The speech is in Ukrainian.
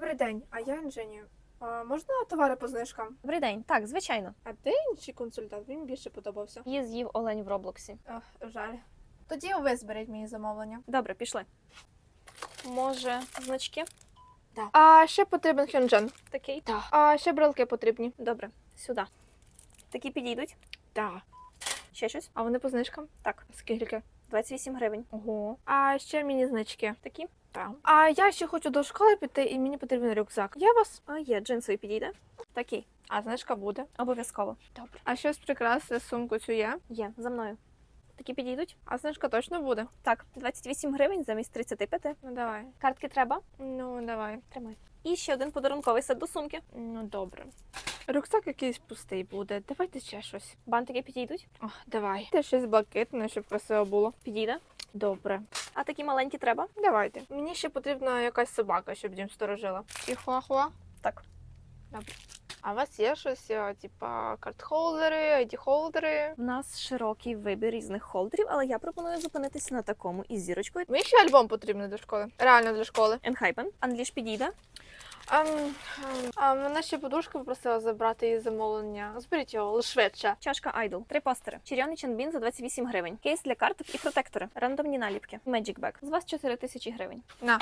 Добрий день, а я інженію. А, можна товари по знижкам? Добрий день. Так, звичайно. А де інший консультант? Він більше подобався. Її з'їв олень в Роблоксі. Ох, жаль. Тоді ви зберіть мені замовлення. Добре, пішли. Може, значки? А ще потрібен хюнджен. Такий? Так. А ще брелки потрібні. Добре, сюди. Такі підійдуть. Так. Ще щось? А вони по знижкам? Так, Скільки? 28 гривень. Ого. А ще міні значки. Такі? Так. А я ще хочу до школи піти і мені потрібен рюкзак. У вас? А є, джинсовий підійде. Такий. А знижка буде. Обов'язково. Добре. А щось прикраси сумку цю є? Є, за мною. Такі підійдуть? А знижка точно буде? Так, 28 гривень замість 35. Ну давай. Картки треба? Ну давай. Тримай. І ще один подарунковий сет до сумки. Ну добре. Рюкзак якийсь пустий буде. Давайте ще щось. Бантики підійдуть? О, давай. Те щось блакитне, щоб красиво було. Підійде. Добре. А такі маленькі треба? Давайте. Мені ще потрібна якась собака, щоб дім сторожила. Чихуахуа. Так. Добре. А у вас є щось, е, типа карт-холдери, ID-холдери? У нас широкий вибір різних холдерів, але я пропоную зупинитися на такому із зірочкою. Мені ще альбом потрібний для школи. Реально для школи. Енхайпен. Англіш підійде. А, а мене ще подушка попросила забрати її замовлення. Зберіть його лише швидше. Чашка Айдол Три постери. Червоний чанбін за 28 гривень. Кейс для карток і протектори. Рандомні наліпки. Magic Bag. З вас 4 тисячі гривень. На.